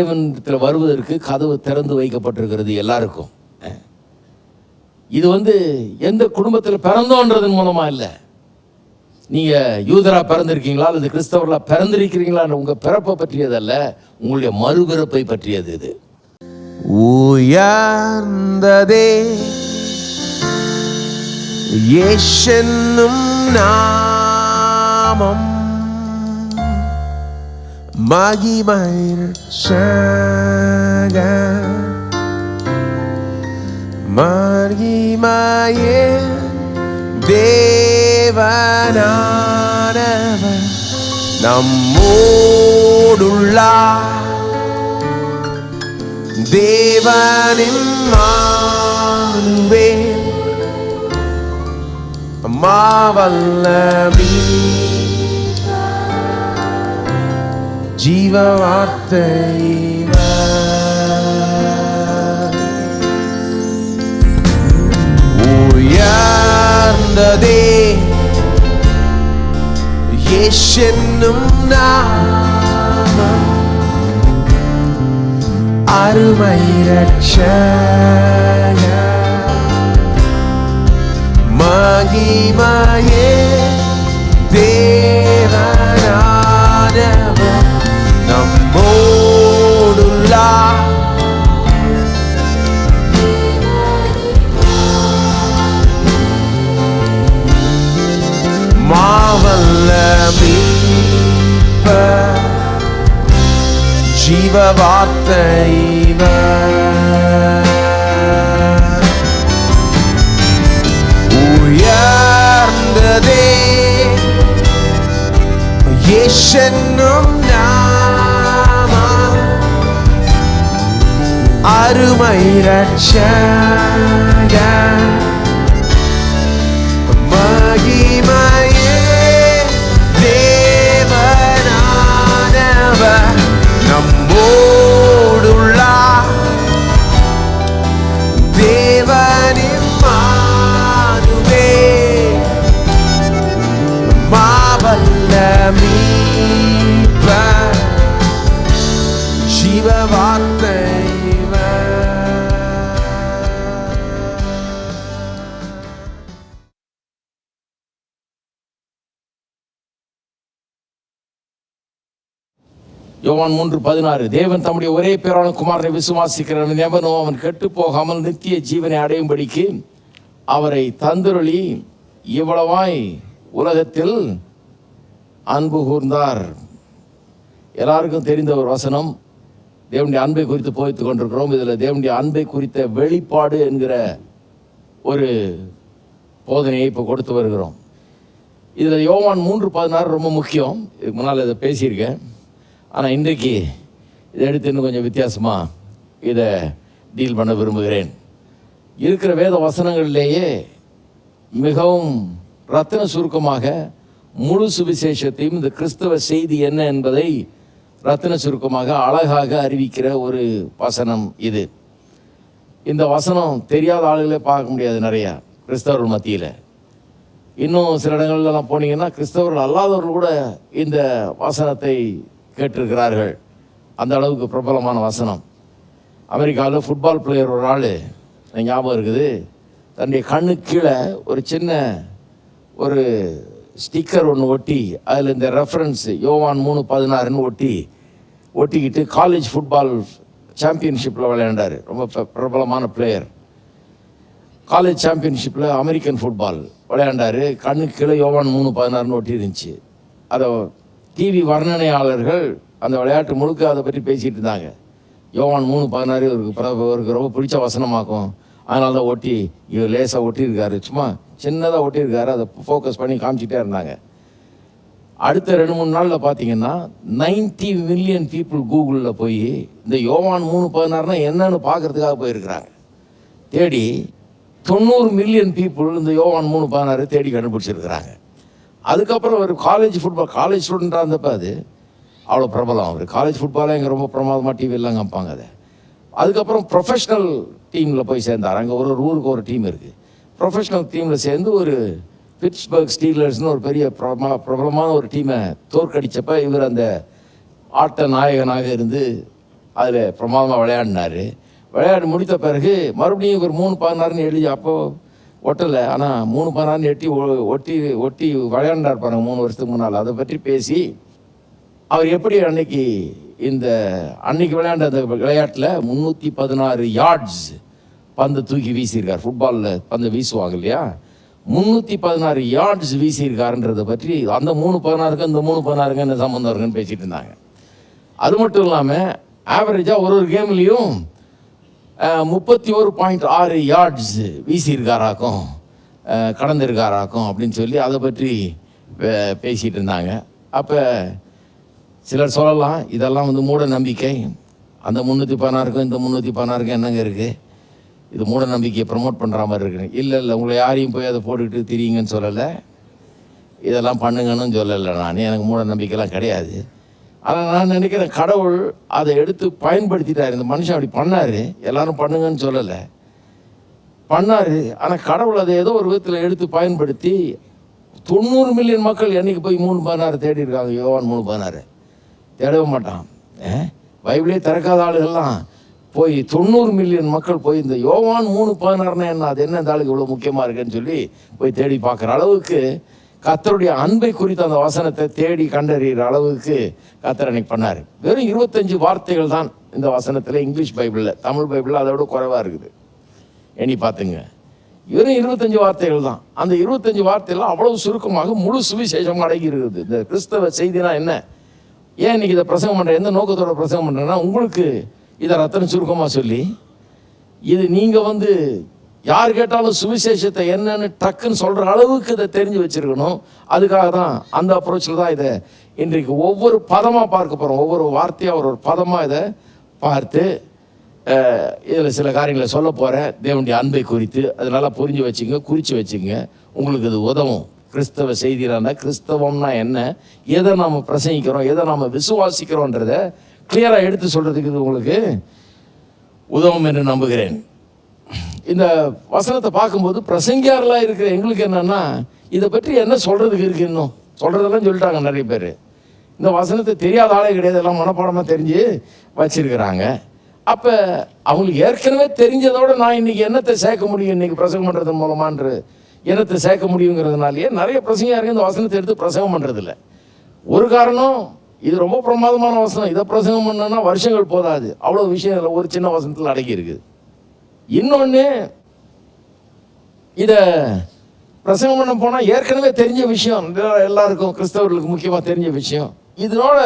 தேவனத்தில் வருவதற்கு கதவு திறந்து வைக்கப்பட்டிருக்கிறது எல்லாருக்கும். இது வந்து எந்த குடும்பத்தில் பிறந்தோன்றதன் மூலமா இல்லை. நீங்க யூதரா பிறந்திருக்கீங்களா? அல்லது கிறிஸ்தவர்களா பிறந்திருக்கிறீங்களா? உங்க பிறப்பை பற்றியதல்ல உங்களுடைய மறுபிறப்பை பற்றியது இது. உயர்ந்ததே 마귀말 사가 마귀마의 ദേവനാണവൻ നമ്മോടുള്ള ദേവനിൽ മാവല്ല മീ ஜீவ வார்த்தை உயர்ந்ததே யேசென்னும் நாமம் அருமை ரட்சக மகிமையே தேவனான ஜீவ வார்த்தை உயர்ந்ததே இயேசென்னும் நாம. அருமை ரட்சக மகிமை யோவான் மூன்று பதினாறு தேவன் தம்முடைய ஒரே பேரான குமாரனை விசுவாசிக்கிறவன் எவனோ அவன் கெட்டு போகாமல் நித்திய ஜீவனை அடையும்படிக்கு அவரை தந்துருளி இவ்வளவாய் உலகத்தில் அன்பு கூர்ந்தார். எல்லாருக்கும் தெரிந்த ஒரு வசனம் தேவனுடைய அன்பை குறித்து போய்த்து கொண்டிருக்கிறோம். இதில் தேவனுடைய அன்பை குறித்த வெளிப்பாடு என்கிற ஒரு போதனையை இப்போ கொடுத்து வருகிறோம். இதில் யோவான் மூன்று பதினாறு ரொம்ப முக்கியம். இதுக்கு முன்னால் இதை பேசியிருக்கேன். ஆனால் இன்றைக்கு இதை எடுத்து இன்னும் கொஞ்சம் வித்தியாசமாக இதை டீல் பண்ண விரும்புகிறேன். இருக்கிற வேத வசனங்களிலேயே மிகவும் ரத்தின சுருக்கமாக முழு சுவிசேஷத்தையும் இந்த கிறிஸ்தவ செய்தி என்ன என்பதை ரத்தின சுருக்கமாக அழகாக அறிவிக்கிற ஒரு வசனம் இது. இந்த வசனம் தெரியாத ஆளுகளே பார்க்க முடியாது நிறையா கிறிஸ்தவர்கள் மத்தியில். இன்னும் சில இடங்கள்லாம் போனீங்கன்னா கிறிஸ்தவர்கள் அல்லாதவர்கள் கூட இந்த வசனத்தை கேட்டிருக்கிறார்கள். அந்த அளவுக்கு பிரபலமான வசனம். அமெரிக்காவில் ஃபுட்பால் பிளேயர் ஒரு ஆள் ஞாபகம் இருக்குது. தன்னுடைய கண்ணு கீழே ஒரு சின்ன ஒரு ஸ்டிக்கர் ஒன்று ஒட்டி அதில் இந்த ரெஃபரன்ஸ் யோவான் மூணு பதினாறுன்னு ஒட்டி ஒட்டிக்கிட்டு காலேஜ் ஃபுட்பால் சாம்பியன்ஷிப்பில் விளையாண்டார். ரொம்ப பிரபலமான பிளேயர் காலேஜ் சாம்பியன்ஷிப்பில் அமெரிக்கன் ஃபுட்பால் விளையாண்டாரு. கண்ணு கீழே யோவான் மூணு பதினாறுன்னு ஒட்டி இருந்துச்சு. அதை டிவி வர்ணனையாளர்கள் அந்த விளையாட்டு முழுக்க அதை பற்றி பேசிகிட்டு இருந்தாங்க. யோவான் மூணு பதினாறு இவருக்கு இவருக்கு ரொம்ப பிடிச்ச வசனமாக்கும். அதனால தான் ஒட்டி இவர் லேசாக ஒட்டியிருக்காரு. சும்மா சின்னதாக ஒட்டியிருக்காரு. அதை ஃபோக்கஸ் பண்ணி காமிச்சிட்டே இருந்தாங்க. அடுத்த ரெண்டு மூணு நாளில் பார்த்தீங்கன்னா 90 மில்லியன் பீப்புள் கூகுளில் போய் இந்த யோவான் மூணு பதினாறுனா என்னன்னு பார்க்கறதுக்காக போயிருக்கிறாங்க. தேடி தொண்ணூறு மில்லியன் பீப்புள் இந்த யோவான் மூணு பதினாறு தேடி கண்டுபிடிச்சிருக்கிறாங்க. அதுக்கப்புறம் ஒரு காலேஜ் ஃபுட்பால் காலேஜ் ஸ்டூடெண்ட்டாக இருந்தப்ப அது அவ்வளோ பிரபலம் அவர். காலேஜ் ஃபுட்பாலே இங்கே ரொம்ப பிரமாதமாக டிவியெல்லாம் காமிப்பாங்க அதை. அதுக்கப்புறம் ப்ரொஃபஷ்னல் டீமில் போய் சேர்ந்தார். அங்கே ஒரு ஒரு ஊருக்கு ஒரு டீம் இருக்குது ப்ரொஃபஷ்னல் டீமில் சேர்ந்து ஒரு பிட்ஸ்பர்க் ஸ்டீலர்ஸ்னு ஒரு பெரிய பிரபல பிரபலமான ஒரு டீமை தோற்கடித்தப்ப இவர் அந்த ஆட்ட நாயகனாக இருந்து அதில் பிரமாதமாக விளையாடினாரு. விளையாடி முடித்த பிறகு மறுபடியும் இவர் மூணு பதினாறுன்னு எழுதி அப்போது ஒட்டலை. ஆனால் மூணு பதினாறுன்னு எட்டி ஒ- ஒட்டி ஒட்டி விளையாண்டார் பாருங்க மூணு வருஷத்துக்கு முன்னால். அதை பற்றி பேசி அவர் எப்படி அன்னைக்கு இந்த அன்னைக்கு விளையாண்ட அந்த விளையாட்டில் முந்நூற்றி பதினாறு யார்ட்ஸ் பந்து தூக்கி வீசியிருக்கார். ஃபுட்பாலில் பந்து வீசுவாங்க இல்லையா? முந்நூற்றி பதினாறு யார்ட்ஸ் வீசியிருக்காருன்றதை பற்றி அந்த மூணு பதினாறுக்கும் இந்த மூணு பதினாறுக்கும் என்ன சம்மந்தம் இருக்குன்னு பேசிகிட்டு இருந்தாங்க. அது மட்டும் இல்லாமல் ஆவரேஜாக ஒரு ஒரு கேம்லேயும் முப்பத்தி ஒரு பாயிண்ட் ஆறு யார்ட்ஸ் வீசியிருக்காராக்கும் கடந்திருக்காராக்கும் அப்படின்னு சொல்லி அதை பற்றி பே- இருந்தாங்க அப்போ சிலர் சொல்லலாம் இதெல்லாம் வந்து மூட நம்பிக்கை. அந்த முந்நூற்றி பதினாறுக்கும் இந்த முந்நூற்றி பதினாறுக்கும் என்னங்க இருக்குது இது மூட நம்பிக்கையை ப்ரமோட் பண்ணுற மாதிரி இருக்கு. இல்லை இல்லை உங்களை யாரையும் போய் அதை போட்டுக்கிட்டு திரியுங்கன்னு சொல்லலை. இதெல்லாம் பண்ணுங்கன்னு சொல்லலை நான். எனக்கு மூட நம்பிக்கைலாம் கிடையாது. ஆனால் நான் நினைக்கிறேன் கடவுள் அதை எடுத்து பயன்படுத்திட்டார். இந்த மனுஷன் அப்படி பண்ணார். எல்லாரும் பண்ணுங்கன்னு சொல்லலை. பண்ணார். ஆனால் கடவுள் அதை ஏதோ ஒரு விதத்தில் எடுத்து பயன்படுத்தி தொண்ணூறு மில்லியன் மக்கள் என்னைக்கு போய் மூணு பதினாறு தேடி இருக்காங்க? யோவான் மூணு பதினாறு. தேடவே மாட்டான். ஏ? பைபிளே திறக்காத ஆளுகள்லாம் போய் தொண்ணூறு மில்லியன் மக்கள் போய் இந்த யோவான் மூணு பதினாறுனா என்ன? அது என்ன இந்த ஆளுக்கு இவ்வளோ முக்கியமாக இருக்குன்னு சொல்லி போய் தேடி பார்க்குற அளவுக்கு கத்தருடைய அன்பை குறித்த அந்த வசனத்தை தேடி கண்டறிகிற அளவுக்கு கத்தர் அன்னைக்கு பண்ணார். வெறும் இருபத்தஞ்சு வார்த்தைகள் தான் இந்த வசனத்தில் இங்கிலீஷ் பைபிளில். தமிழ் பைபிளில் அதை விட குறைவாக இருக்குது. எண்ணி பார்த்துங்க. வெறும் இருபத்தஞ்சு வார்த்தைகள் தான். அந்த இருபத்தஞ்சு வார்த்தைகள்லாம் அவ்வளவு சுருக்கமாக முழு சுவிசேஷம் அடங்கி இருக்குது. இந்த கிறிஸ்தவ செய்தினா என்ன? ஏன் இன்றைக்கி இதை பிரசங்கம் பண்ணுறேன் எந்த நோக்கத்தோட பிரசங்கம் பண்ணுறேன்னா உங்களுக்கு இதை ரத்தன சுருக்கமாக சொல்லி இது நீங்கள் வந்து யார் கேட்டாலும் சுவிசேஷத்தை என்னன்னு டக்குன்னு சொல்கிற அளவுக்கு இதை தெரிஞ்சு வச்சிருக்கணும். அதுக்காக தான் அந்த அப்ரோச்சில் தான் இதை இன்றைக்கு ஒவ்வொரு பதமாக பார்க்க போகிறோம் ஒவ்வொரு வார்த்தையாக ஒரு ஒரு பதமாக இதை பார்த்து இதில் சில காரியங்களை சொல்ல போகிறேன் தேவனுடைய அன்பை குறித்து அது நல்லா புரிஞ்சு வச்சுங்க குறித்து வச்சுங்க. உங்களுக்கு இது உதவும். கிறிஸ்தவ செய்தினா கிறிஸ்தவம்னா என்ன? எதை நாம் பிரசங்கிக்கிறோம்? எதை நாம் விசுவாசிக்கிறோன்றத கிளியராக எடுத்து சொல்கிறதுக்கு இது உங்களுக்கு உதவும் என்று நம்புகிறேன். இந்த வசனத்தை பார்க்கும்போது பிரசங்கியாரெலாம் இருக்கிற எங்களுக்கு என்னென்னா இதை பற்றி என்ன சொல்கிறதுக்கு இருக்குது இன்னும்? சொல்கிறதெல்லாம் சொல்லிட்டாங்க நிறைய பேர். இந்த வசனத்தை தெரியாத ஆளே கிடையாது. எல்லாம் மனப்பாடமாக தெரிஞ்சு வச்சிருக்கிறாங்க. அப்போ அவங்களுக்கு ஏற்கனவே தெரிஞ்சதோட நான் இன்னைக்கு என்னத்தை சேர்க்க முடியும்? இன்றைக்கி பிரசங்கம் பண்ணுறது மூலமான்று என்னத்தை சேர்க்க முடியுங்கிறதுனாலேயே நிறைய பிரசங்கியாருங்க இந்த வசனத்தை எடுத்து பிரசங்கம் பண்ணுறதில்ல ஒரு காரணம் இது ரொம்ப பிரமாதமான வசனம். இதை பிரசங்கம் பண்ணோன்னா வருஷங்கள் போதாது. அவ்வளோ விஷயம் இல்லை ஒரு சின்ன வசனத்தில் அடங்கி இருக்குது இன்னொன்று இதை பிரசங்கம் பண்ண போனால் ஏற்கனவே தெரிஞ்ச விஷயம். எல்லாருக்கும் கிறிஸ்தவர்களுக்கு முக்கியமாக தெரிஞ்ச விஷயம். இதனோட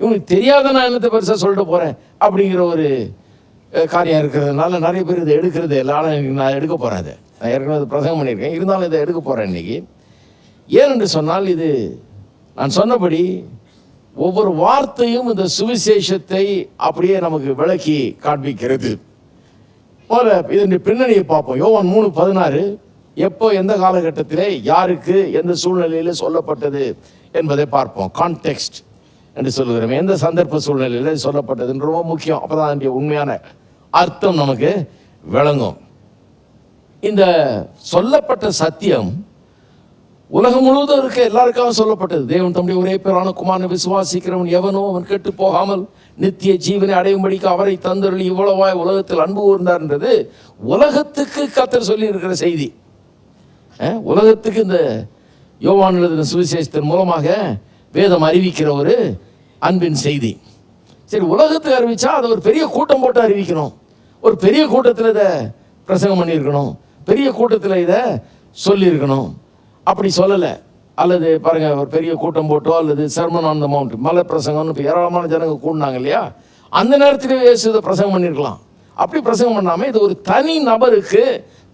இவனுக்கு தெரியாத நான் என்னத்தை பெருசாக சொல்லிட்டு போகிறேன் அப்படிங்கிற ஒரு காரியம் இருக்கிறதுனால நிறைய பேர் இதை எடுக்கிறது இல்லை. ஆனால் நான் எடுக்க போகிறேன் அதை. நான் ஏற்கனவே பிரசங்கம் பண்ணியிருக்கேன். இருந்தாலும் இதை எடுக்க போகிறேன் இன்றைக்கி ஏனென்று சொன்னால் இது நான் சொன்னபடி ஒவ்வொரு வார்த்தையும் இந்த சுவிசேஷத்தை அப்படியே நமக்கு விளக்கி காண்பிக்கிறது. முதல்ல இதன் பின்னணியை பார்ப்போம். யோவான் மூணு பதினாறு எப்போ எந்த காலகட்டத்திலே யாருக்கு எந்த சூழ்நிலையில சொல்லப்பட்டது என்பதை பார்ப்போம். கான்டெக்ஸ்ட் என்று சொல்லுகிறோம் எந்த சந்தர்ப்ப சூழ்நிலையில சொல்லப்பட்டதுன்னு ரொம்ப முக்கியம். அப்பதான் அதனுடைய உண்மையான அர்த்தம் நமக்கு விளங்கும். இந்த சொல்லப்பட்ட சத்தியம் உலகம் முழுவதும் இருக்க எல்லாருக்காகவும் சொல்லப்பட்டது. தேவன் தம்முடைய ஒரே பேரான குமாரனை விசுவாசிக்கிறவன் எவனோ அவன் கெட்டு போகாமல் நித்திய ஜீவனை அடையும்படிக்கு அவரை தந்தருள் இவ்வளவாய் உலகத்தில் அன்பு கூர்ந்தார்ன்றது உலகத்துக்கு கத்தர் சொல்லி இருக்கிற செய்தி உலகத்துக்கு இந்த யோவான் எழுதின சுவிசேஷத்தின் மூலமாக வேதம் அறிவிக்கிற ஒரு அன்பின் செய்தி. சரி உலகத்துக்கு அறிவிச்சா அதை ஒரு பெரிய கூட்டம் போட்டு அறிவிக்கணும். ஒரு பெரிய கூட்டத்தில் இதை பிரசங்கம் பண்ணியிருக்கணும். பெரிய கூட்டத்தில் இதை சொல்லியிருக்கணும். அப்படி சொல்லலை. அல்லது பாருங்கள் ஒரு பெரிய கூட்டம் போட்டோ அல்லது சர்மன் ஆன் த மவுண்ட் மலை பிரசங்கம்னு இப்போ ஏராளமான ஜனங்க கூடினாங்க இல்லையா? அந்த நேரத்திலே இயேசு இதை பிரசங்கம் பண்ணியிருக்கலாம். அப்படி பிரசங்கம் பண்ணாமல் இது ஒரு தனி நபருக்கு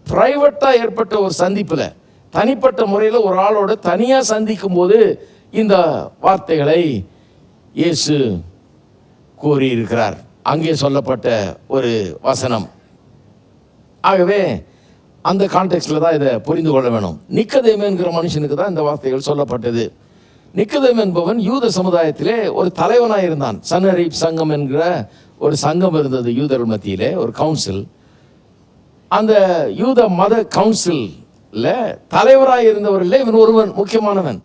ப்ரைவேட்டாக ஏற்பட்ட ஒரு சந்திப்பில் தனிப்பட்ட முறையில் ஒரு ஆளோட தனியாக சந்திக்கும் போது இந்த வார்த்தைகளை இயேசு கூறியிருக்கிறார். அங்கே சொல்லப்பட்ட ஒரு வசனம். ஆகவே அந்த கான்டெக்ட்ல தான் இதை புரிந்து கொள்ள வேணும். நிக்கதேம் என்கிற மனுஷனுக்கு தான் இந்த வார்த்தைகள் சொல்லப்பட்டது. நிக்கதேம் என்பவன் யூத சமுதாயத்திலே ஒரு தலைவனாக இருந்தான். சன்னரீப் சங்கம் என்கிற ஒரு சங்கம் இருந்தது யூதர்கள் மத்தியிலே ஒரு கவுன்சில் அந்த யூத மத கவுன்சிலில் தலைவராக இருந்தவரில் இவன் ஒருவன் முக்கியமானவன்.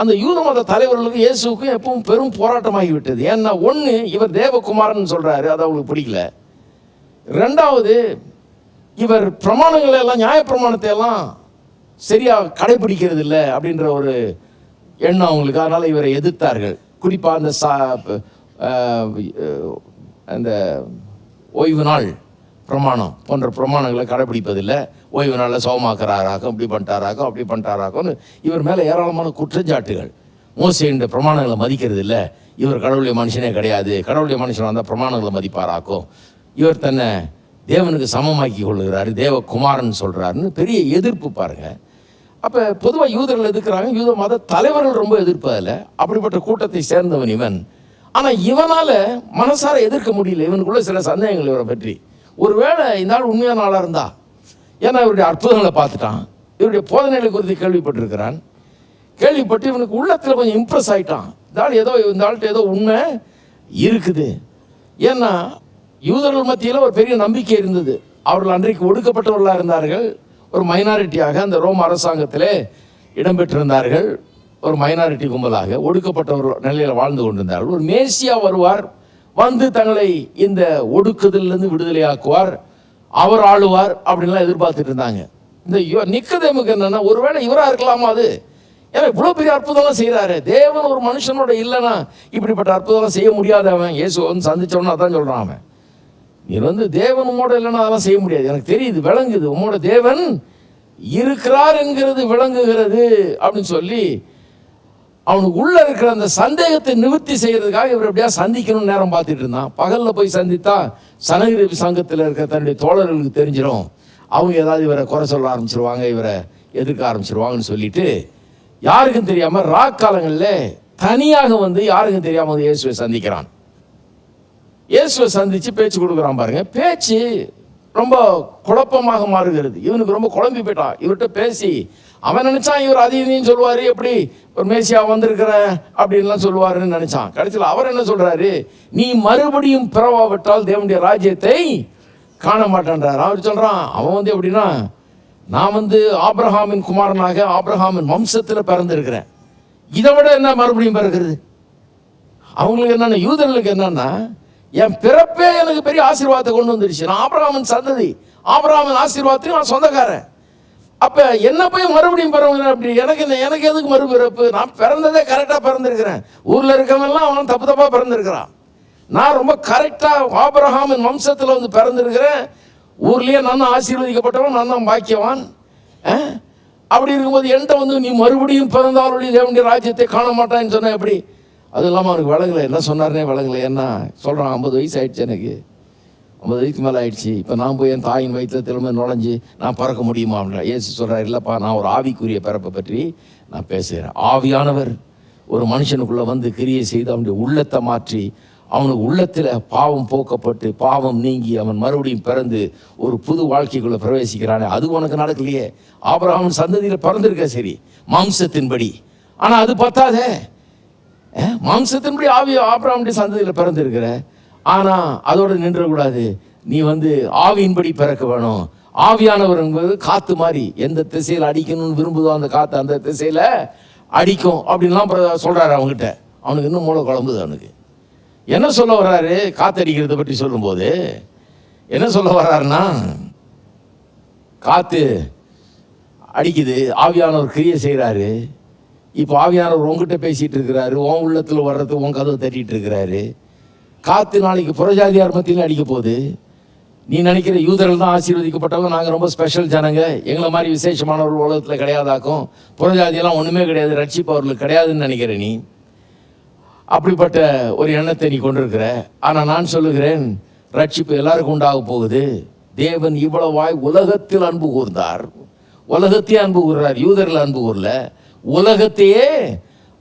அந்த யூத மத தலைவர்களுக்கு இயேசுக்கும் எப்பவும் பெரும் போராட்டமாகிவிட்டது ஏன்னா ஒன்று இவர் தேவகுமாரன் சொல்கிறாரு அது அவங்களுக்கு பிடிக்கல. ரெண்டாவது இவர் பிரமாணங்களை எல்லாம் நியாய பிரமாணத்தை எல்லாம் சரியாக கடைபிடிக்கிறது இல்லை அப்படின்ற ஒரு எண்ணம் அவங்களுக்கு. அதனால் இவரை எதிர்த்தார்கள். குறிப்பாக அந்த சா அந்த ஓய்வு நாள் பிரமாணம் போன்ற பிரமாணங்களை கடைபிடிப்பதில்லை. ஓய்வு நாளில் சோமாக்குறாராக்கும் இப்படி பண்ணிட்டாராக்கும் அப்படி பண்ணிட்டாராக்கும்னு இவர் மேலே ஏராளமான குற்றச்சாட்டுகள் மோசின்ற இந்த பிரமாணங்களை மதிக்கிறது இல்லை இவர் கடவுளுடைய மனுஷனே கிடையாது. கடவுளுடைய மனுஷன் வந்தால் பிரமாணங்களை மதிப்பாராக்கும். இவர் தன்னை தேவனுக்கு சமமாக்கி கொள்கிறாரு தேவகுமாரன் சொல்கிறாருன்னு பெரிய எதிர்ப்பு பாருங்கள் அப்போ பொதுவாக யூதர்கள் எதிர்க்கிறாங்க யூத மத தலைவர்கள் ரொம்ப எதிர்ப்பதில்ல அப்படிப்பட்ட கூட்டத்தை சேர்ந்தவன் இவன். ஆனால் இவனால் மனசார எதிர்க்க முடியல இவனுக்குள்ள சில சந்தேகங்கள் இவரை பற்றி. ஒருவேளை இந்த ஆள் உண்மையான ஆளாக இருந்தா? ஏன்னா இவருடைய அற்புதங்களை பார்த்துட்டான். இவருடைய போதனைகளை குறித்து கேள்விப்பட்டிருக்கிறான். கேள்விப்பட்டு இவனுக்கு உள்ளத்தில் கொஞ்சம் இம்ப்ரெஸ் ஆகிட்டான் இந்த ஆள் ஏதோ இந்த ஆள்கிட்ட ஏதோ உண்மை இருக்குது. ஏன்னா யூதர்கள் மத்தியில் ஒரு பெரிய நம்பிக்கை இருந்தது. அவர்கள் அன்றைக்கு ஒடுக்கப்பட்டவர்களாக இருந்தார்கள். ஒரு மைனாரிட்டியாக அந்த ரோம் அரசாங்கத்திலே இடம்பெற்றிருந்தார்கள். ஒரு மைனாரிட்டி கும்பலாக ஒடுக்கப்பட்டவர் நிலையில் வாழ்ந்து கொண்டிருந்தார்கள். ஒரு மேசியா வருவார் வந்து தங்களை இந்த ஒடுக்குதலிருந்து விடுதலையாக்குவார் அவர் ஆளுவார் அப்படின்லாம் எதிர்பார்த்துட்டு இருந்தாங்க. இந்த நிக்கதேமுக்கு என்னன்னா ஒருவேளை இவராக இருக்கலாமா அது? ஏன்னா இவ்வளோ பெரிய அற்புதம்லாம் செய்கிறாரு தேவன் ஒரு மனுஷனோட இல்லைன்னா இப்படிப்பட்ட அற்புதம்லாம் செய்ய முடியாதவன். இயேசு வந்து சந்திச்சவனா தான் சொல்கிறான் அவன். நீ வந்து தேவன் உம்மோட இல்லைன்னா அதெல்லாம் செய்ய முடியாது. எனக்கு தெரியுது விளங்குது. உம்மோட தேவன் இருக்கிறார் என்கிறது விளங்குகிறது அப்படின்னு சொல்லி அவனுக்கு உள்ள இருக்கிற அந்த சந்தேகத்தை நிவர்த்தி செய்கிறதுக்காக இவர் எப்படியா சந்திக்கணும்னு நேரம் பார்த்துட்டு இருந்தான். பகலில் போய் சந்தித்தா சனகிரி சங்கத்தில் இருக்க தன்னுடைய தோழர்களுக்கு தெரிஞ்சிடும் அவங்க ஏதாவது இவரை குறை சொல்ல ஆரம்பிச்சிருவாங்க இவரை எதிர்க்க ஆரம்பிச்சிருவாங்கன்னு சொல்லிட்டு யாருக்கும் தெரியாமல் ராக் காலங்களில் தனியாக வந்து யாருக்கும் தெரியாமல் வந்து இயேசுவை சந்திக்கிறான். இயேசுவை சந்தித்து பேச்சு கொடுக்குறான் பாருங்க. பேச்சு ரொம்ப குழப்பமாக மாறுகிறது. இவனுக்கு ரொம்ப குழம்பி போயிட்டான். இவர்கிட்ட பேசி அவன் நினைச்சான் இவர் அது இதையும் எப்படி? ஒரு மேசியா வந்திருக்கிற அப்படின்லாம் சொல்லுவாருன்னு நினைச்சான். கடைசியில் அவர் என்ன சொல்றாரு? நீ மறுபடியும் பிறவாவிட்டால் தேவனுடைய ராஜ்யத்தை காண மாட்டேன்றார். அவர் சொல்றான் அவன் வந்து எப்படின்னா நான் வந்து ஆப்ரஹாமின் குமாரனாக ஆப்ரஹாமின் வம்சத்தில் பிறந்திருக்கிறேன். இதை விட என்ன மறுபடியும் பிறக்கிறது? அவங்களுக்கு என்னென்ன யூதர்களுக்கு என்னன்னா என் பிறப்பே எனக்கு பெரிய ஆசீர்வாதத்தை கொண்டு வந்துருச்சு. நான் ஆபராமன் சந்ததி. ஆபராமன் ஆசீர்வாதத்தையும் நான் சொந்தக்காரன். அப்போ என்ன போய் மறுபடியும் பிறகு அப்படி? எனக்கு எனக்கு எதுக்கு மறுபிறப்பு? நான் பிறந்ததே கரெக்டாக பிறந்திருக்கிறேன். ஊரில் இருக்கவன்லாம் அவன் தப்பு தப்பாக பிறந்திருக்கிறான். நான் ரொம்ப கரெக்டாக ஆபிரகாமின் வம்சத்தில் வந்து பிறந்திருக்கிறேன். ஊர்லேயே நான் தான் ஆசீர்வதிக்கப்பட்டவன் நான் தான் பாக்கியவான். அப்படி இருக்கும்போது என்கிட்ட வந்து நீ மறுபடியும் பிறந்தாலுடைய தேவனுடைய ராஜ்யத்தை காண மாட்டான்னு சொன்ன எப்படி? அதுவும் இல்லாமல் அவனுக்கு விளங்கலை என்ன சொன்னார்னே விளங்கலை என்ன சொல்கிறான் ஐம்பது வயசு ஆயிடுச்சு எனக்கு. ஐம்பது வயசுக்கு மேலே ஆயிடுச்சு. இப்போ நான் போய் என் தாயின் வயிற்றில் திரும்ப நுழைஞ்சு நான் பறக்க முடியுமா அப்படின்னா ஏசு சொல்கிறார் இல்லைப்பா நான் ஒரு ஆவிக்குரிய பிறப்பை பற்றி நான் பேசுகிறேன். ஆவியானவர் ஒரு மனுஷனுக்குள்ளே வந்து கிரியை செய்து அவனுடைய உள்ளத்தை மாற்றி அவனுக்கு உள்ளத்தில் பாவம் போக்கப்பட்டு பாவம் நீங்கி அவன் மறுபடியும் பிறந்து ஒரு புது வாழ்க்கைக்குள்ளே பிரவேசிக்கிறானே. அது உனக்கு நடக்கலையே. அப்புறம் அவன் சந்ததியில் பிறந்திருக்க சரி மாம்சத்தின்படி. ஆனால் அது பத்தாதே. மாம்சத்தின்படி ஆவி ஆபிராமுடைய சந்ததியில் பிறந்திருக்கிற. ஆனால் அதோடு நின்றக்கூடாது. நீ வந்து ஆவியின்படி பிறக்க வேணும். ஆவியானவர் என்பது காற்று மாதிரி எந்த திசையில் அடிக்கணும்னு விரும்புதோ அந்த காற்று அந்த திசையில் அடிக்கும் அப்படின்லாம் சொல்கிறாரு அவங்ககிட்ட அவனுக்கு இன்னும் மூளை குழம்புது அவனுக்கு. என்ன சொல்ல வர்றாரு? காத்தடிக்கிறத பற்றி சொல்லும்போது என்ன சொல்ல வர்றாருன்னா காற்று அடிக்குது ஆவியானவர் கிரியை செய்கிறாரு இப்போ ஆவியானவர் உங்ககிட்ட பேசிகிட்டு இருக்கிறாரு உன் உள்ளத்தில் வர்றது உன் கதவை தட்டிட்டு இருக்கிறாரு. காற்று நாளைக்கு புறஜாதியார் மத்தியில் அடிக்க போகுது. நீ நினைக்கிற யூதர்கள் தான் ஆசீர்வதிக்கப்பட்டவங்க நாங்கள் ரொம்ப ஸ்பெஷல் ஜனங்க. எங்களை மாதிரி விசேஷமானவர்கள் உலகத்தில் கிடையாதாக்கும். புறஜாதியெல்லாம் ஒன்றுமே கிடையாது ரட்சிப்பவர்களுக்கு கிடையாதுன்னு நினைக்கிற நீ. அப்படிப்பட்ட ஒரு எண்ணத்தை நீ கொண்டிருக்கிற. ஆனால் நான் சொல்லுகிறேன் ரட்சிப்பு எல்லாருக்கும் உண்டாக போகுது. தேவன் இவ்வளவாய் உலகத்தில் அன்பு கூர்ந்தார். உலகத்தையே அன்பு கூறுறார் யூதர்கள் அன்பு கூறல. உலகத்தையே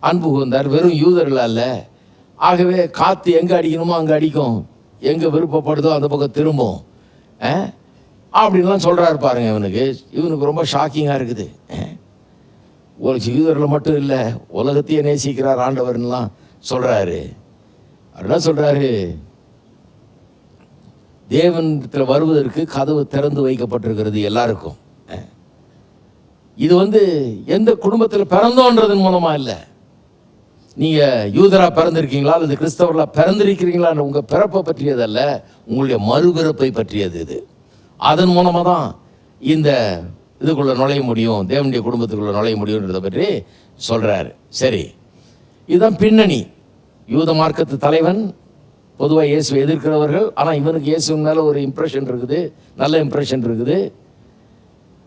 அன்பு கூர்ந்தார் வெறும் யூதர்கள் அல்ல. ஆகவே காற்று எங்கே அடிக்கணுமோ அங்கே அடிக்கும். எங்கே விருப்பப்படுதோ அந்த பக்கம் திரும்பும். அப்படின்லாம் சொல்கிறாரு பாருங்க இவனுக்கு. இவனுக்கு ரொம்ப ஷாக்கிங்காக இருக்குது. ஒரு யூதரில் மட்டும் இல்லை உலகத்தையே நேசிக்கிறார் ஆண்டவர்லாம் சொல்கிறாரு அப்படின்னா என்ன சொல்றாரு? தேவனத்தில் வருவதற்கு கதவு திறந்து வைக்கப்பட்டிருக்கிறது எல்லாருக்கும். இது வந்து எந்த குடும்பத்தில் பிறந்தோன்றதன் மூலமாக இல்லை. நீங்கள் யூதரா பிறந்திருக்கீங்களா? அல்லது கிறிஸ்தவர்களாக பிறந்திருக்கிறீங்களா? உங்கள் பிறப்பை பற்றியதல்ல உங்களுடைய மறுபிறப்பை பற்றியது இது. அதன் மூலமாக தான் இந்த இதுக்குள்ளே நுழைய முடியும் தேவனுடைய குடும்பத்துக்குள்ளே நுழைய முடியுன்றதை பற்றி சொல்கிறாரு சரி. இதுதான் பின்னணி. யூத மார்க்கத்து தலைவன் பொதுவாக இயேசுவை எதிர்க்கிறவர்கள் ஆனால் இவனுக்கு இயேசுவின் மேலே ஒரு இம்ப்ரெஷன் இருக்குது நல்ல இம்ப்ரெஷன் இருக்குது.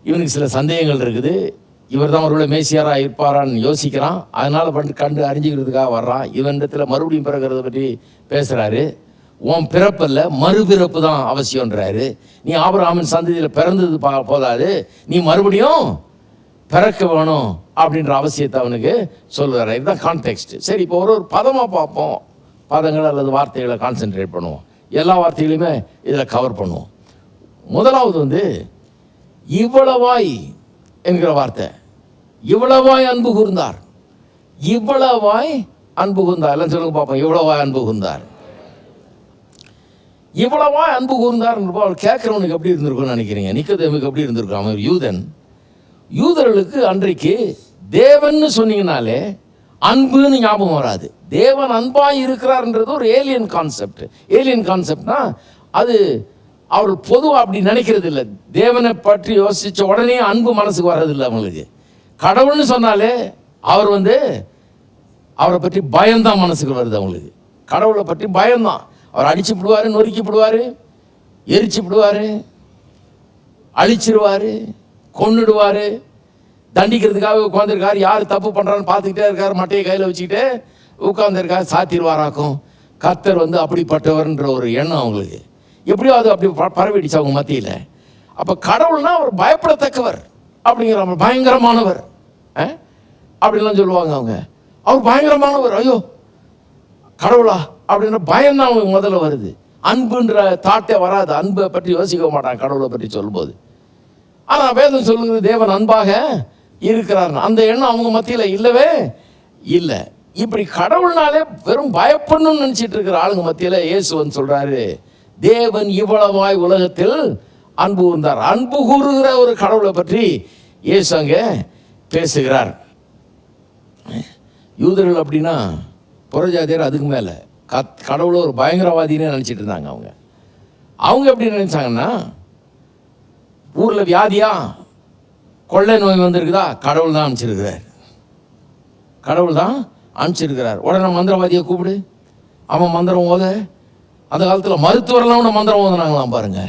இவனுக்கு சில சந்தேகங்கள் இருக்குது. இவர் தான் ஒருவேளை மேசியாராக இருப்பாரான்னு யோசிக்கிறான். அதனால் பண்ணி கண்டு அறிஞ்சிக்கிறதுக்காக வர்றான். இவனிடத்தில் மறுபடியும் பிறக்கிறத பற்றி பேசுகிறாரு உன் பிறப்பில் மறுபிறப்பு தான் அவசியன்றாரு நீ ஆபராமன் சந்ததியில் பிறந்தது பா போதாது. நீ மறுபடியும் பிறக்க வேணும் அப்படின்ற அவசியத்தை அவனுக்கு சொல்லுறாரு. இதுதான் கான்டெக்ட் சரி இப்போ ஒரு ஒரு பதமாக பார்ப்போம். பதங்கள் அல்லது வார்த்தைகளை கான்சென்ட்ரேட் பண்ணுவோம். எல்லா வார்த்தைகளையுமே இதில் கவர் பண்ணுவோம். முதலாவது வந்து இவ்வளவாய் என்கிற வார்த்தை. இவ்வளவாய் அன்பு கூர்ந்தார். இவ்வளவாய் அன்பு கூர்ந்தார். எல்லாம் சொல்லுங்க பார்ப்போம் இவ்வளவாய் அன்பு கூர்ந்தார். இவ்வளவாய் அன்பு கூர்ந்தார் அவர் கேட்குறவனுக்கு எப்படி இருந்திருக்கும்னு நினைக்கிறீங்க? நிக்கதேவுக்கு எப்படி இருந்திருக்கும்? அவன் யூதன். யூதர்களுக்கு அன்றைக்கு தேவன்னு சொன்னீங்கனாலே அன்புன்னு ஞாபகம் வராது. தேவன் அன்பாய் இருக்கிறார்ன்றது ஒரு ஏலியன் கான்செப்ட் ஏலியன் கான்செப்ட்னா அது அவர் பொதுவாக அப்படி நினைக்கிறது இல்லை தேவனை பற்றி யோசித்த உடனே அன்பு மனசுக்கு வர்றதில்லை அவங்களுக்கு. கடவுள்னு சொன்னாலே அவர் வந்து அவரை பற்றி பயம்தான் மனசுக்கு வருது அவங்களுக்கு. கடவுளை பற்றி பயம்தான். அவர் அடிச்சு விடுவார் நொறுக்கி விடுவார் எரிச்சு விடுவார் அழிச்சிருவார் கொண்டுடுவார் தண்டிக்கிறதுக்காக உட்காந்துருக்காரு யார் தப்பு பண்ணுறான்னு பார்த்துக்கிட்டே இருக்கார். மட்டையை கையில் வச்சுக்கிட்டு உட்காந்துருக்காரு சாத்திடுவாராக்கும். கத்தர் வந்து அப்படிப்பட்டவர்ன்ற ஒரு எண்ணம் அவங்களுக்கு. எப்படியோ அது அப்படி ப- பரவிடுச்சு அவங்க மத்தியில். அப்போ கடவுள்னா அவர் பயப்படத்தக்கவர் அப்படிங்கிற அவர் பயங்கரமானவர். ஆ? அப்படிலாம் சொல்லுவாங்க அவங்க. அவர் பயங்கரமானவர். ஐயோ கடவுளா அப்படின்ற பயம் தான் அவங்களுக்கு முதல்ல வருது. அன்புன்ற தாட்டே வராது. அன்பை பற்றி யோசிக்க மாட்டாங்க கடவுளை பற்றி சொல்லும்போது. ஆனால் வேதம் சொல்லுகிறது தேவன் அன்பாக இருக்கிறார். அந்த எண்ணம் அவங்க மத்தியில் இல்லவே இல்லை. இப்படி கடவுள்னாலே வெறும் பயப்படணும்னு நினச்சிட்டு இருக்கிற ஆளுங்க மத்தியில் இயேசுவன் சொல்கிறாரு தேவன் இவ்வளவாய் உலகத்தில் அன்பு கூர்ந்தார். அன்பு கூறுகிற ஒரு கடவுளை பற்றி இயேசு அங்கே பேசுகிறார். யூதர்கள் அப்படின்னா புறஜாதியர் அதுக்கு மேலே. கத் கடவுளை ஒரு பயங்கரவாதினே நினச்சிட்டு இருந்தாங்க அவங்க. அவங்க எப்படி நினச்சாங்கன்னா ஊரில் வியாதியா? கொள்ளை நோய் வந்திருக்குதா? கடவுள் தான் அனுப்பிச்சிருக்கிறார். கடவுள் தான் அனுப்பிச்சிருக்கிறார். உடனே மந்திரவாதியை கூப்பிடு. அவன் மந்திரம் ஓத. அந்த காலத்தில் மருத்துவரெல்லாம் ஒன்று மந்திரம் ஓதுனாங்களாம் பாருங்க.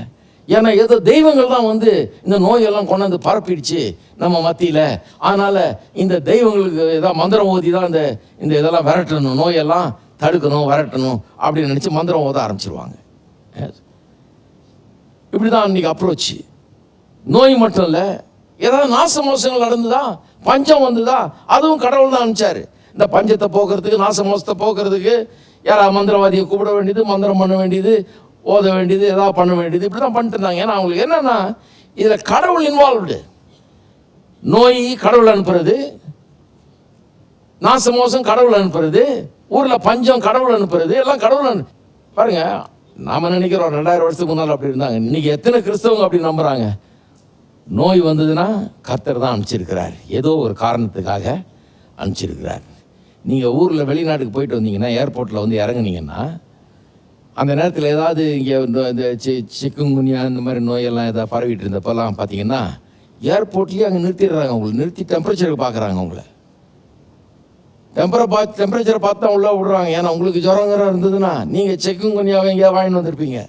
ஏன்னா ஏதோ தெய்வங்கள் தான் வந்து இந்த நோயெல்லாம் கொண்டாந்து பரப்பிடுச்சு நம்ம மத்தியில். அதனால் இந்த தெய்வங்களுக்கு ஏதாவது மந்திரம் ஓதி தான் இந்த இந்த இதெல்லாம் விரட்டணும் நோயெல்லாம் தடுக்கணும் விரட்டணும் அப்படின்னு நினச்சி மந்திரம் ஓத ஆரம்பிச்சிருவாங்க. இப்படி தான் அன்றைக்கி அப்ரோச் நோய் மட்டும் இல்லை ஏதாவது நாச மோசங்கள் நடந்துதா? பஞ்சம் வந்துதா? அதுவும் கடவுள் தான் அனுப்பிச்சாரு. இந்த பஞ்சத்தை போக்குறதுக்கு நாச மோசத்தை போக்குறதுக்கு யாராவது மந்திரவாதியை கூப்பிட வேண்டியது மந்திரம் பண்ண வேண்டியது ஓத வேண்டியது எதாவது பண்ண வேண்டியது இப்படி தான் பண்ணிட்டு இருந்தாங்க ஏன்னா அவங்களுக்கு என்னென்னா இதில் கடவுள் இன்வால்வ்டு நோய் கடவுள் அனுப்புறது நாச மோசம் கடவுள் அனுப்புறது ஊரில் பஞ்சம் கடவுள் அனுப்புறது எல்லாம் கடவுள் அனு பாருங்க நாம் நினைக்கிறோம் ரெண்டாயிரம் வருஷத்துக்கு முன்னால் அப்படி இருந்தாங்க. இன்றைக்கி எத்தனை கிறிஸ்தவங்க அப்படி நம்புறாங்க? நோய் வந்ததுன்னா கர்த்தர் தான் அனுப்பிச்சிருக்கிறார். ஏதோ ஒரு காரணத்துக்காக அனுப்பிச்சிருக்கிறார். நீங்கள் ஊரில் வெளிநாட்டுக்கு போயிட்டு வந்தீங்கன்னா ஏர்போர்ட்டில் வந்து இறங்குனீங்கன்னா அந்த நேரத்தில் ஏதாவது இங்கே இந்த சி சிக்குங்குனியா இந்த மாதிரி நோயெல்லாம் ஏதாவது பரவிட்டு இருந்தப்பெல்லாம் பார்த்தீங்கன்னா ஏர்போர்ட்லேயே அங்கே நிறுத்திடுறாங்க உங்களை. நிறுத்தி டெம்பரேச்சருக்கு பார்க்குறாங்க உங்களை. டெம்பரை பார்த்து டெம்பரேச்சரை பார்த்து தான் உள்ளே விடுறாங்க. ஏன்னா உங்களுக்கு ஜுரங்கிற இருந்ததுன்னா நீங்கள் செக்கும் எங்கேயா வாங்கிட்டு வந்திருப்பீங்க.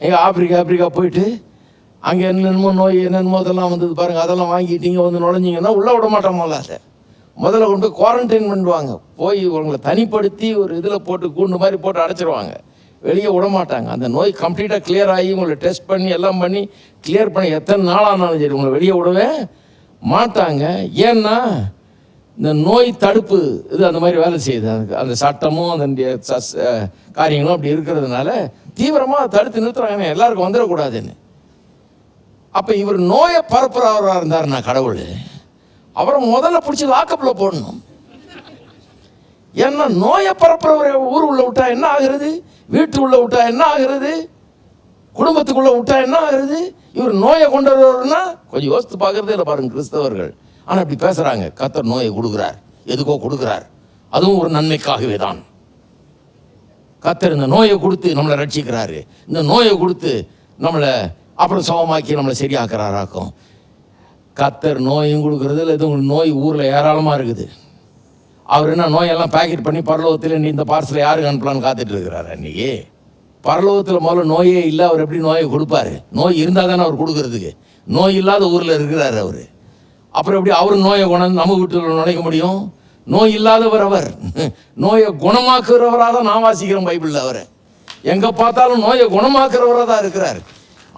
எங்கள் ஆப்பிரிக்கா ஆப்பிரிக்கா போயிட்டு அங்கே என்னென்னமோ நோய் என்னென்னமோ அதெல்லாம் வந்தது பாருங்கள் அதெல்லாம் வாங்கிட்டீங்க வந்து நுழைஞ்சிங்கன்னா உள்ளே விட மாட்டோமல்ல அதை? முதல்ல கொண்டு குவாரண்டைன் பண்ணுவாங்க. போய் உங்களை தனிப்படுத்தி ஒரு இதில் போட்டு கூண்டு மாதிரி போட்டு அடைச்சிருவாங்க. வெளியே விட மாட்டாங்க. அந்த நோய் கம்ப்ளீட்டாக கிளியர் ஆகி உங்களை டெஸ்ட் பண்ணி எல்லாம் பண்ணி கிளியர் பண்ணி எத்தனை நாளானாலும் சரி உங்களை வெளியே விடவே மாட்டாங்க. ஏன்னா இந்த நோய் தடுப்பு இது அந்த மாதிரி வேலை செய்யுது. அதுக்கு அந்த சட்டமும் அதனுடைய சஸ் காரியங்களும் அப்படி இருக்கிறதுனால தீவிரமாக தடுத்து நிறுத்துறாங்க. எல்லாருக்கும் வந்துடக்கூடாதுன்னு. அப்போ இவர் நோயை பரப்புறவராக இருந்தார் நான் கடவுள். அவரை முதல்ல பிடிச்சி லாக்கப்பில் போடணும். ஏன்னா நோயை பரப்புறவரை ஊர் உள்ள விட்டா என்ன ஆகுறது? வீட்டு உள்ள விட்டா என்ன ஆகுறது? குடும்பத்துக்குள்ள விட்டா என்ன ஆகுறது? இவர் நோயை கொண்டு வருவார்னா கொஞ்சம் யோசித்து பார்க்கறதே இல்லை பாருங்க கிறிஸ்தவர்கள். ஆனால் இப்படி பேசுகிறாங்க கத்தர் நோயை கொடுக்குறார். எதுக்கோ கொடுக்குறார். அதுவும் ஒரு நன்மைக்காகவே தான். கத்தர் இந்த நோயை கொடுத்து நம்மளை ரட்சிக்கிறாரு. இந்த நோயை கொடுத்து நம்மளை அப்புறம் சமமாக்கி நம்மளை சரியாக்குறாராக்கும். கத்தர் நோயும் கொடுக்குறது இல்லை இது உங்களுக்கு நோய் ஊரில் ஏராளமாக இருக்குது. அவர் என்ன நோயெல்லாம் பேக்கெட் பண்ணி பரலோகத்தில் நீ இந்த பார்சலை யாருக்கு அனுப்பலான்னு காத்துட்டு இருக்கிறாரு அன்னைக்கு? பரலோகத்தில் முதல்ல நோயே இல்லை அவர் எப்படி நோயை கொடுப்பாரு? நோய் இருந்தால் தானே அவர் கொடுக்குறதுக்கு. நோய் இல்லாத ஊரில் இருக்கிறார் அவர். அப்புறம் எப்படி அவர் நோயை குணம் நம்ம வீட்டில் நுழைக்க முடியும்? நோய் இல்லாதவர் அவர். நோயை குணமாக்குறவராக தான் நான் வாசிக்கிறேன் பைபிளில் அவரை. எங்கே பார்த்தாலும் நோயை குணமாக்குறவராக தான் இருக்கிறார்.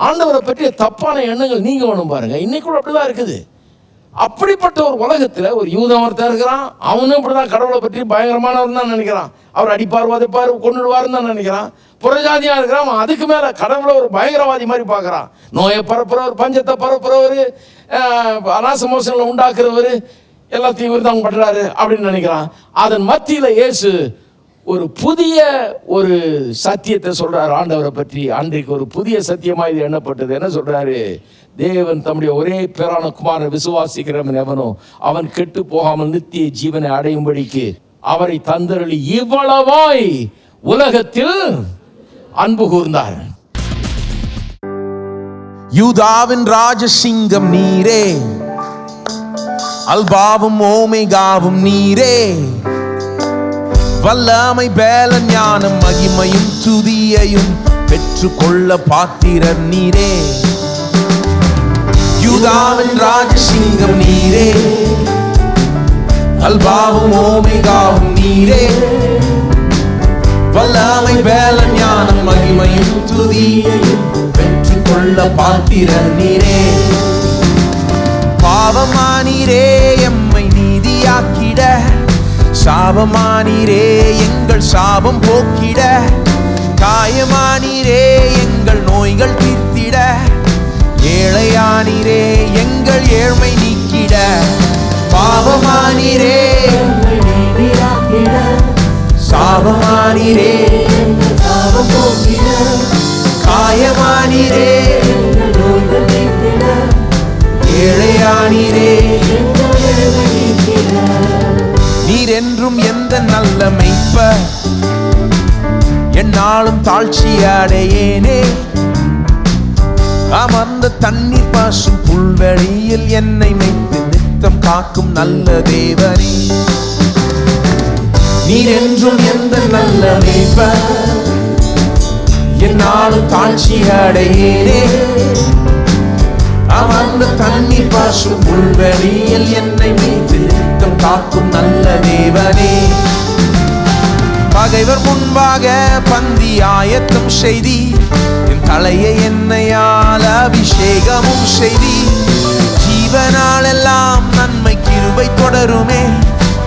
ஆண்டவரை பற்றிய தப்பான எண்ணங்கள் நீங்க வேணும் பாருங்க. இன்னைக்கு கூட அப்படிதான் இருக்குது. அப்படிப்பட்ட ஒரு உலகத்தில் ஒரு யூதன் ஒருத்தர் இருக்கிறான். அவனும் இப்படிதான் கடவுளை பற்றி பயங்கரமானவர் தான் நினைக்கிறான். அவர் அடிப்பார் உதைப்பார் கொண்டுடுவார்னு தான் நினைக்கிறான். புறஜாதியாக இருக்கிறான். அவன் அதுக்கு மேலே கடவுளை ஒரு பயங்கரவாதி மாதிரி பார்க்குறான். நோயை பரப்புறவர் பஞ்சத்தை பரப்புறவர் அநாச மோசங்களை உண்டாக்குறவர் எல்லாத்தையும் இவர் தான் பண்றாரு அப்படின்னு நினைக்கிறான். அதன் மத்தியில் இயேசு ஒரு புதிய ஒரு சத்தியத்தை சொல்றாரு ஆண்டவரை பற்றி. அன்றைக்கு ஒரு புதிய சத்தியமா இது எண்ணப்பட்டது. என்ன சொல்றாரு? தேவன் தம்முடைய ஒரே பேரான குமாரனை விசுவாசிக்கிறவன் எவனோ அவன் கெட்டு போகாமல் நித்திய ஜீவனை அடையும்படிக்கு அவரை தந்தருளி இவ்வளவாய் உலகத்தில் அன்பு கூர்ந்தார். யூதாவின் ராஜசிங்கம் நீரே. அல்பாவும் ஓமேகாவும் நீரே. வல்லமை பேல ஞானம் மகிமையும் துதியையும் பெற்றுக்கொள்ள பாத்திர நீரே. யூதாவின் ராஜசிங்கம் நீரே. அல்பாவும் ஓமேகாவும் நீரே. வல்லமை பேல ஞானம் மகிமையும் துதியையும் பெற்றுக்கொள்ள பாத்திர நீரே. பாவமானீரே எம்மை நீதியாக்கிட சாபமானீரே எங்கள் சாபம் போக்கிட. காயமானீரே எங்கள் நோய்கள் தீர்த்திட. ஏழையானீரே எங்கள் ஏழ்மை நீக்கிட. பாவமானீரே சாபமானீரே காயமானீரே ஏழையானீரே. நீர் என்றும் எந்த நல்ல மெய்ப்ப? என்னாலும் தாழ்ச்சி அடையேனே. அமர்ந்த தண்ணீர் பாசும் புல்வெளியில் என்னை மெய்த்து நித்தம் காக்கும் நல்ல தேவனே. நீர் என்றும் எந்த நல்ல மெய்ப்ப? என்னாலும் தாழ்ச்சி அடையேனே. அமர்ந்த தண்ணீர் பாசு புல்வெளியில் என்னை மீது காக்கும் நல்ல தேவனே. பகைவர் முன்பாக பந்தி ஆயத்தம் செய்தி என் தலையை என்னையால் அபிஷேகமும் செய்தி. ஜீவனால் எல்லாம் நன்மை கிருபை தொடருமே.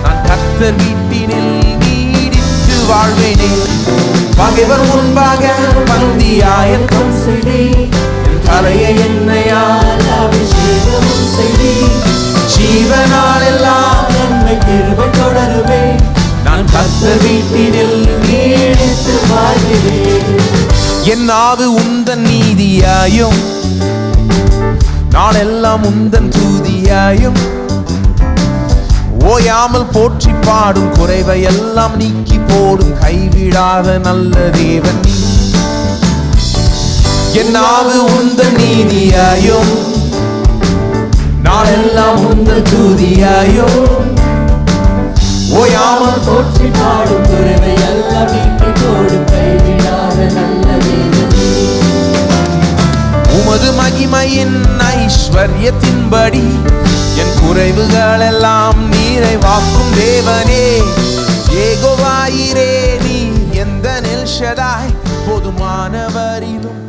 நான் கர்த்தர் வீட்டினில் நீடித்து வாழ்வேனே. பகைவர் முன்பாக பந்தி ஆயத்தம் செய்தி என் தலையை என்னையால் அபிஷேகமும் செய்தி. ஜீவனால் கிருபை கிருபை தொடருமே. நான் கர்த்தர் வீட்டினில் நீடித்து வாழ்கிறேன். என் நாவு உந்தன் நீதியாயும் நாளெல்லாம் உந்தன் தூதியாயும் ஓயாமல் போற்றி பாடும் குறைவை எல்லாம் நீக்கி போடும் கைவிடாத நல்ல தேவன் நீ. என் நாவு உந்தன் நீதியாயும் நாளெல்லாம் உந்தன் தூதியாயும் ஓயாமல் போற்றி பாடும் குறைவை எல்லாம் நீக்கி போடும் கைவிடாத நல்ல. உமது மகிமையின் ஐஸ்வர்யத்தின்படி என் குறைவுகள் எல்லாம் நிறைவாக்கும் தேவனே ஏகோவாயிரே நீ எந்த நெல்ஷதாய் போதுமானவரிலும்